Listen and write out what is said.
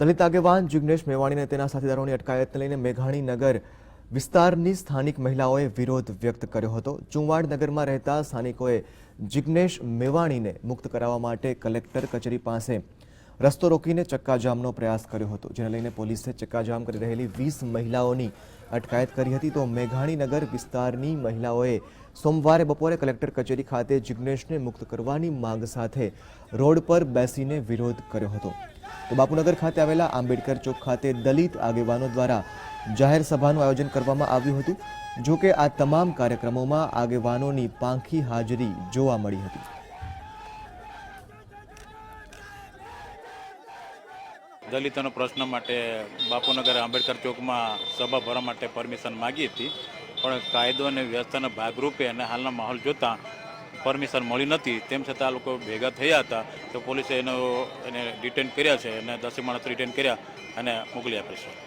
દલિત આગેવાન જિગ્નેશ મેવાણીને તેના સાથીદારોની અટકાયતને લઈને મેઘાણી નગર વિસ્તારની સ્થાનિક મહિલાઓએ વિરોધ વ્યક્ત કર્યો હતો. ચુંવાડ નગરમાં રહેતા સ્થાનિકોએ જિગ્નેશ મેવાણીને મુક્ત કરાવવા માટે કલેક્ટર કચેરી પાસે રસ્તો રોકીને ચક્કાજામનો પ્રયાસ કર્યો હતો, જેને લઈને પોલીસે ચક્કાજામ કરી રહેલી વીસ મહિલાઓની અટકાયત કરી હતી. તો મેઘાણી નગર વિસ્તારની મહિલાઓએ સોમવારે બપોરે કલેક્ટર કચેરી ખાતે જિગ્નેશને મુક્ત કરવાની માંગ સાથે રોડ પર બેસીને વિરોધ કર્યો હતો. તો બાપુનગર ખાતે આવેલા આંબેડકર ચોક ખાતે દલિત આગેવાનો દ્વારા જાહેર સભાનું આયોજન કરવામાં આવ્યું હતું, જો કે આ તમામ કાર્યક્રમોમાં આગેવાનોની પાંખી હાજરી જોવા મળી હતી. દલિતોનો પ્રશ્ન માટે બાપુનગર આંબેડકર ચોકમાં સભા ભરવા માટે પરમિશન માગી હતી, પણ કાયદો અને વ્યવસ્થાના ભાગરૂપે અને હાલના માહોલ જોતાં પરમિશન મળી નથી, તેમ છતાં આ લોકો ભેગા થયા હતા તો પોલીસે એનો એને ડિટેન કર્યા છે અને દસે માણસ રિટેન કર્યા અને મોકલી આપે છે.